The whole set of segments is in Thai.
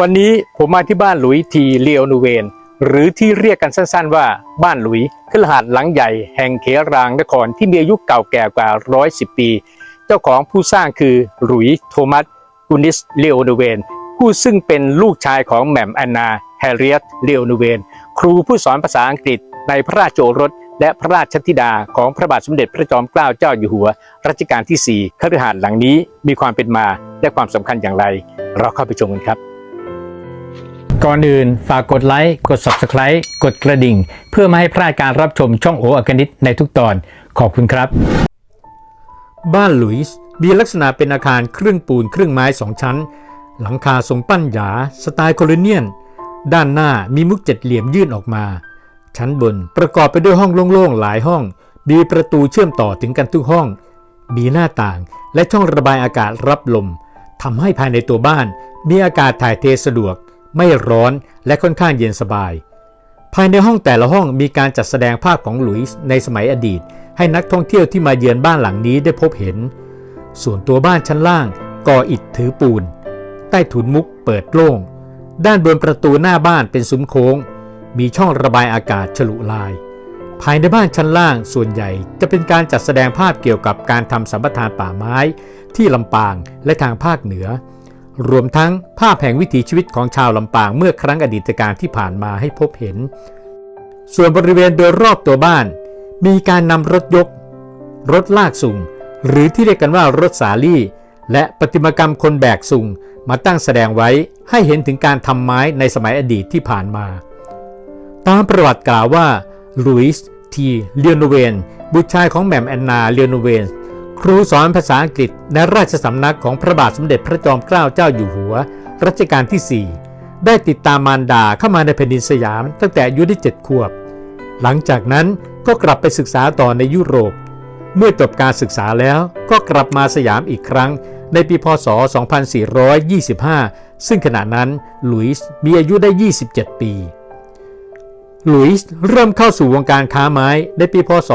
วันนี้ผมมาที่บ้านหลุยทีเลียวนูเวน หรือที่เรียกกันสั้นๆว่าบ้านหลุยคือหาดหลังใหญ่แห่งเขรางนครที่มีอายุเก่าแก่กว่า 110 ปี เจ้าของผู้สร้างคือหลุยโทมัสกุนิสเลียวนูเวน ผู้ซึ่งเป็นลูกชายของแหม่มแอนนาแฮร์ริเอตเลียวนูเวน ครูผู้สอนภาษาอังกฤษในพระราชโอรส และพระราชธิดาของพระบาทสมเด็จพระจอมเกล้าเจ้าอยู่หัว รัชกาลที่4คฤหาสน์หลังนี้มีความเป็นมาและความสำคัญอย่างไร เราเข้าไปชมกันครับ ก่อนอื่นฝากกดไลค์กด Subscribe กดกระดิ่ง เพื่อไม่ให้พลาดการรับชมช่องโออากนิตในทุกตอนขอบคุณครับ บ้านหลุยส์มีลักษณะเป็นอาคารครึ่งปูนครึ่งไม้สองชั้น หลังคาทรงปั้นหยา สไตล์โคลเนียน ด้านหน้ามีมุกเจ็ดเหลี่ยมยื่นออกมา ชั้นบนประกอบไปด้วยห้องโล่งๆหลายห้อง มีประตูเชื่อมต่อถึงกันทุกห้อง มีหน้าต่างและช่องระบายอากาศรับลมทำให้ภายในตัวบ้านมีอากาศถ่ายเทสะดวก ไม่ร้อนและค่อนข้างเย็นสบาย ภายในห้องแต่ละห้องมีการจัดแสดงภาพของหลุยส์ในสมัยอดีต ให้นักท่องเที่ยวที่มาเยือนบ้านหลังนี้ได้พบเห็น ส่วนตัวบ้านชั้นล่างก่ออิฐถือปูน ใต้ถุนมุกเปิดโล่ง ด้านบนประตูหน้าบ้านเป็นซุ้มโค้ง มีช่องระบายอากาศฉลุลาย ภายในบ้านชั้นล่างส่วนใหญ่จะเป็นการจัดแสดงภาพเกี่ยวกับการทำสัมปทานป่าไม้ ที่ลำปางและทางภาคเหนือ รวมทั้งภาพแห่งวิถีชีวิตของชาวลำปางเมื่อครั้งอดีตการที่ผ่านมาให้พบเห็น ส่วนบริเวณโดยรอบตัวบ้าน มีการนำรถยก รถลากสุงหรือที่เรียกกันว่ารถสาลี่ และประติมากรรมคนแบกสุงมาตั้งแสดงไว้ให้เห็นถึงการทำไม้ในสมัยอดีตที่ผ่านมา ตามประวัติกล่าวว่าลุยส์ทีเลียนเวนบุตรชายของแหม่มแอนนาเลียนเวนครูสอนภาษาอังกฤษในราชสำนักของพระบาทสมเด็จพระจอมเกล้าเจ้าอยู่หัว รัชกาลที่ 4 ได้ติดตามมารดาเข้ามาในแผ่นดินสยามตั้งแต่อายุได้7ขวบ หลังจากนั้นก็กลับไปศึกษาต่อในยุโรป เมื่อจบการศึกษาแล้วก็กลับมาสยามอีกครั้ง ในปีพศ 2425 ซึ่งขณะนั้นหลุยส์มีอายุได้ 27 ปี หลุยส์เริ่มเข้าสู่วงการค้าไม้ในปีพศ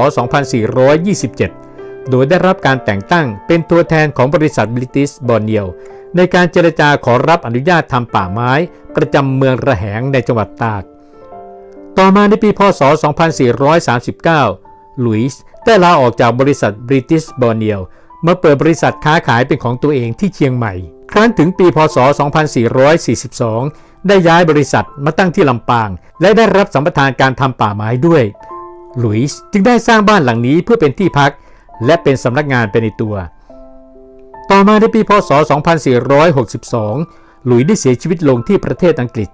2427 โดยได้รับการแต่งตั้งเป็นตัวแทนของบริษัทบริติชบอร์เนียวในการเจรจาขอรับอนุญาตทำป่าไม้ ประจำเมืองระแหงในจังหวัดตาก ต่อมาในปีพศ 2439 หลุยส์ได้ลาออกจากบริษัทบริติชบอร์เนียวมาเปิดบริษัทค้าขายเป็นของตัวเองที่เชียงใหม่ ครั้นถึงปีพศ 2442 ได้ย้ายบริษัทมาตั้งที่ลำปาง และได้รับสัมปทานการทำป่าไม้ด้วย หลุยส์จึงได้สร้างบ้านหลังนี้เพื่อเป็นที่พัก และเป็นสำนักงานไปในตัว ต่อมาในปีพศ 2462 หลุยได้เสียชีวิตลงที่ประเทศอังกฤษ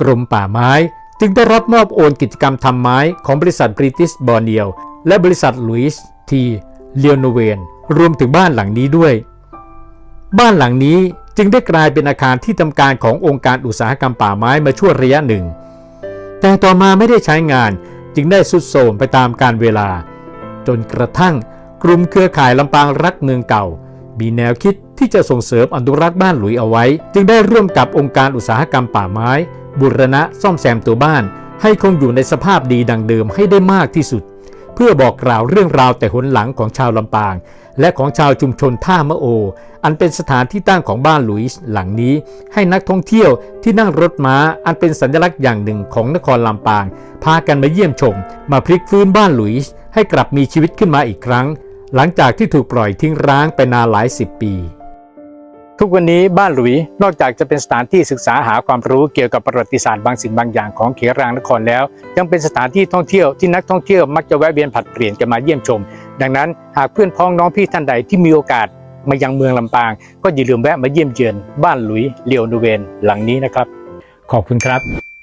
กรมป่าไม้จึงได้รับมอบโอนกิจกรรมทำไม้ของบริษัทบริติชบอร์เนียวและบริษัทลุยส์ทีเลียโนเวนรวมถึงบ้านหลังนี้ด้วย บ้านหลังนี้ จึงได้กลายเป็นอาคารที่ทำการขององค์การอุตสาหกรรมป่าไม้มาชั่วระยะหนึ่ง แต่ต่อมาไม่ได้ใช้งานจึงได้สุดโทมไปตามกาลเวลา จนกระทั่งกลุ่มเครือข่ายลำปางรักเมืองเก่า มีแนวคิดที่จะส่งเสริมอนุรักษ์บ้านหลุยเอาไว้ จึงได้ร่วมกับองค์การอุตสาหกรรมป่าไม้ บุรณะซ่อมแซมตัวบ้าน ให้คงอยู่ในสภาพดีดังเดิมให้ได้มากที่สุด เพื่อบอกกล่าวเรื่องราวแต่หนหลังของชาวลำปาง และของชาวชุมชนท่ามะโอ อันเป็นสถานที่ตั้งของบ้านหลุยส์หลังนี้ ให้นักท่องเที่ยวที่นั่งรถม้าอันเป็นสัญลักษณ์อย่างหนึ่งของนครลำปาง พากันมาเยี่ยมชม มาพลิกฟื้นบ้านหลุยส์ให้กลับมีชีวิตขึ้นมาอีกครั้ง หลังจากที่ถูกปล่อยทิ้งร้างไปนานหลายสิบปี ทุกวันนี้บ้านหลุยนอกจากจะเป็นสถานที่ศึกษาหาความรู้เกี่ยวกับประวัติศาสตร์บางสิ่งบางอย่างของเขรางนครแล้ว ยังเป็นสถานที่ท่องเที่ยวที่นักท่องเที่ยวมักจะแวะเวียนผัดเปลี่ยนกันมาเยี่ยมชม ดังนั้นหากเพื่อนพ้องน้องพี่ท่านใดที่มีโอกาสมายังเมืองลำปาง ก็อย่าลืมแวะมาเยี่ยมเยือนบ้านหลุยเลียวนูเวนหลังนี้นะครับ ขอบคุณครับ